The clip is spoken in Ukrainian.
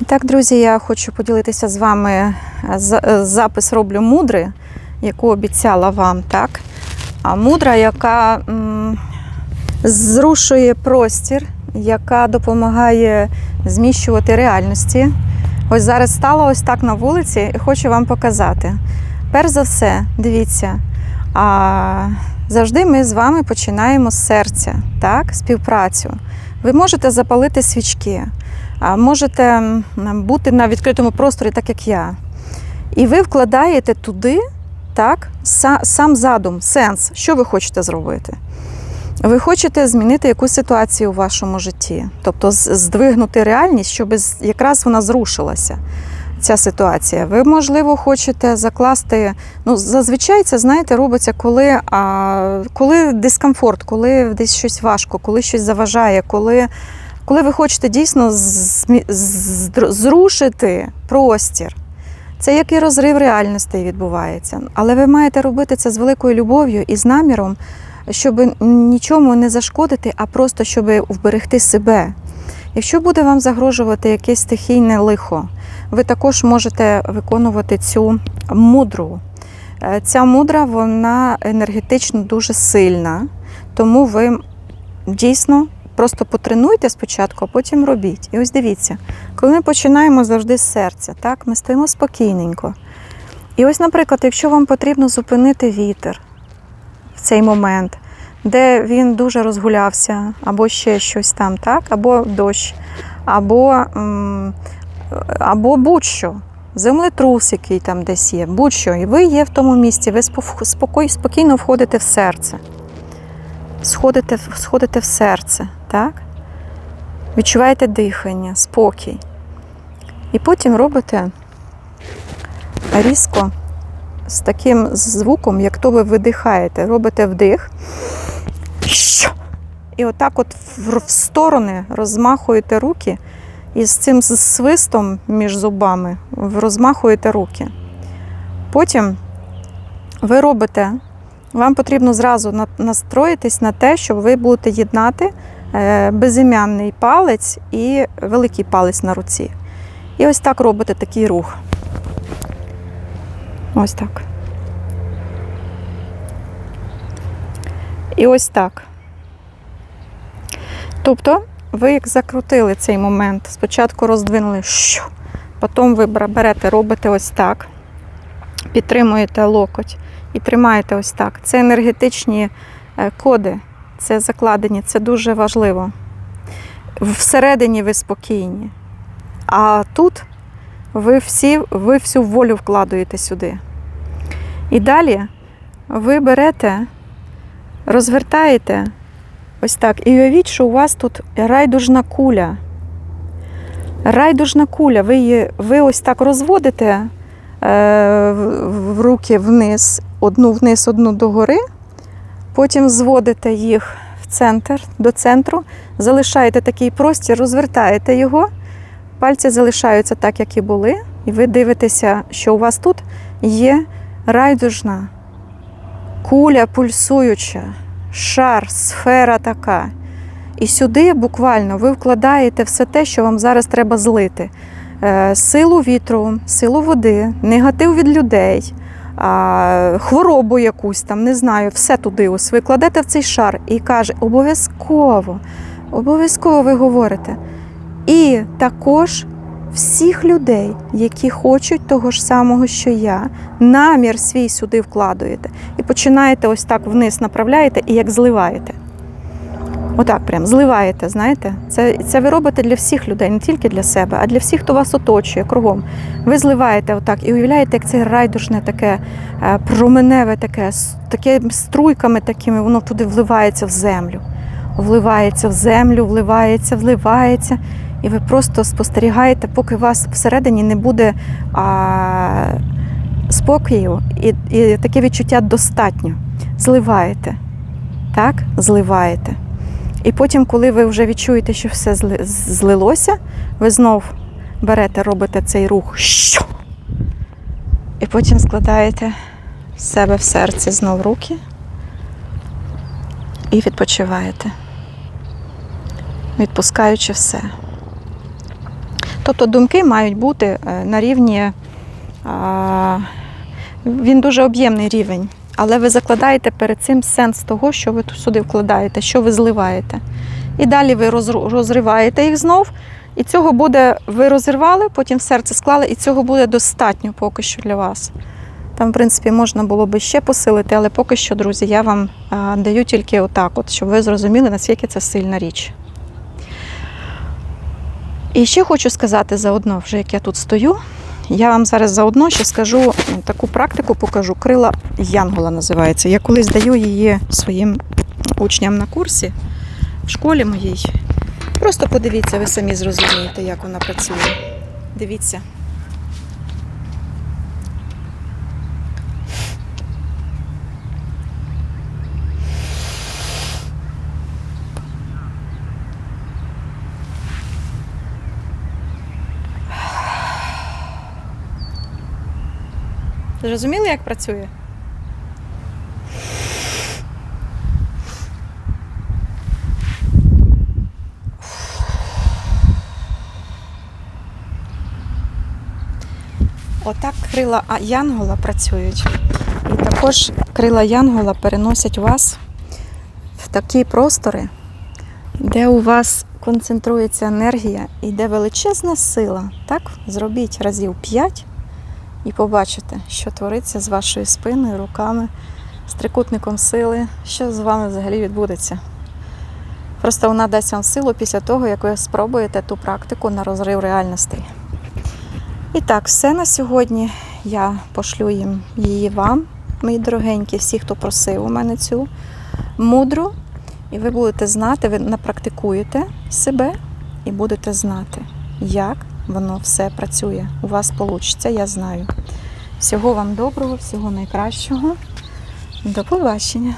І так, друзі, я хочу поділитися з вами. е, е, Запис роблю мудри, яку обіцяла вам, так? А мудра, яка м, зрушує простір, яка допомагає зміщувати реальності. Ось зараз стала ось так на вулиці і хочу вам показати. Перш за все, дивіться, а, завжди ми з вами починаємо з серця, так? співпрацю. Ви можете запалити свічки, можете бути на відкритому просторі, так як я. І ви вкладаєте туди так, сам задум, сенс, що ви хочете зробити. Ви хочете змінити якусь ситуацію у вашому житті, тобто здвигнути реальність, щоб якраз вона зрушилася. Ця ситуація. Ви, можливо, хочете закласти. Ну, зазвичай це, знаєте, робиться, коли, а, коли дискомфорт, коли десь щось важко, коли щось заважає, коли, коли ви хочете дійсно зрушити простір. Це як і розрив реальності відбувається. Але ви маєте робити це з великою любов'ю і з наміром, щоб нічому не зашкодити, а просто щоб вберегти себе. Якщо буде вам загрожувати якесь стихійне лихо, ви також можете виконувати цю мудру. Е, Ця мудра вона енергетично дуже сильна, тому ви дійсно просто потренуйте спочатку, а потім робіть. І ось дивіться, коли ми починаємо завжди з серця, так, ми стоїмо спокійненько. І ось, наприклад, якщо вам потрібно зупинити вітер в цей момент, де він дуже розгулявся, або ще щось там, так, або дощ, або, м, або будь-що. Землетрус, який там десь є, будь-що, і ви є в тому місці, ви спокій- спокійно входите в серце. Сходите, сходите в серце, так? Відчуваєте дихання, спокій. І потім робите різко з таким звуком, як то ви видихаєте. Робите вдих. І отак от в сторони розмахуєте руки і з цим свистом між зубами розмахуєте руки. Потім ви робите, вам потрібно зразу настроїтись на те, що ви будете єднати е, безім'янний палець і великий палець на руці. І ось так робите такий рух. Ось так. І ось так. Тобто, ви як закрутили цей момент, спочатку роздвинули, що, потім ви берете, робите ось так, підтримуєте локоть і тримаєте ось так. Це енергетичні е, коди, це закладені, це дуже важливо. Всередині ви спокійні. А тут ви всі, ви всю волю вкладуєте сюди. І далі ви берете, розвертаєте ось так, і уявіть, що у вас тут райдужна куля. Райдужна куля, ви її ви ось так розводите е, в, руки вниз, одну вниз, одну догори, потім зводите їх в центр, до центру, залишаєте такий простір, розвертаєте його, пальці залишаються так, як і були, і ви дивитеся, що у вас тут є райдужна куля пульсуюча, шар, сфера така. І сюди буквально ви вкладаєте все те, що вам зараз треба злити. Е, Силу вітру, силу води, негатив від людей, хворобу якусь там, не знаю, все туди. Ось ви кладете в цей шар і каже, обов'язково, обов'язково ви говорите. І також всіх людей, які хочуть того ж самого, що я, намір свій сюди вкладуєте. І починаєте ось так вниз направляєте і як зливаєте. Отак прям зливаєте, знаєте? Це, це ви робите для всіх людей, не тільки для себе, а для всіх, хто вас оточує кругом. Ви зливаєте отак і уявляєте, як це райдушне таке е, променеве, таке, такими струйками такими, воно туди вливається в землю. Вливається в землю, вливається, вливається. І ви просто спостерігаєте, поки у вас всередині не буде а, спокою і, і таке відчуття достатньо. Зливаєте. Так, зливаєте. І потім, коли ви вже відчуєте, що все злилося, ви знов берете, робите цей рух. І потім складаєте в себе в серці знов руки і відпочиваєте, відпускаючи все. Тобто думки мають бути е, на рівні, він дуже об'ємний рівень, але ви закладаєте перед цим сенс того, що ви сюди вкладаєте, що ви зливаєте. І далі ви розриваєте їх знов, і цього буде, ви розірвали, потім серце склали, і цього буде достатньо поки що для вас. Там, в принципі, можна було би ще посилити, але поки що, друзі, я вам даю тільки отак, от, щоб ви зрозуміли, наскільки це сильна річ. І ще хочу сказати заодно, вже як я тут стою, я вам зараз заодно ще скажу таку практику, покажу. Крила Янгола називається. Я колись даю її своїм учням на курсі в школі моїй. Просто подивіться, ви самі зрозумієте, як вона працює. Дивіться. Зрозуміли, як працює? Отак крила Янгола працюють. І також крила Янгола переносять вас в такі простори, де у вас концентрується енергія і де величезна сила. Так, зробіть разів 5 і побачите, що твориться з вашою спиною, руками, з трикутником сили, що з вами взагалі відбудеться. Просто вона дасть вам силу після того, як ви спробуєте ту практику на розрив реальностей. І так, все на сьогодні. Я пошлю їм її вам, мої дорогенькі, всі, хто просив у мене цю мудру. І ви будете знати, ви напрактикуєте себе і будете знати, як воно все працює. У вас вийде, я знаю. Всього вам доброго, всього найкращого. До побачення.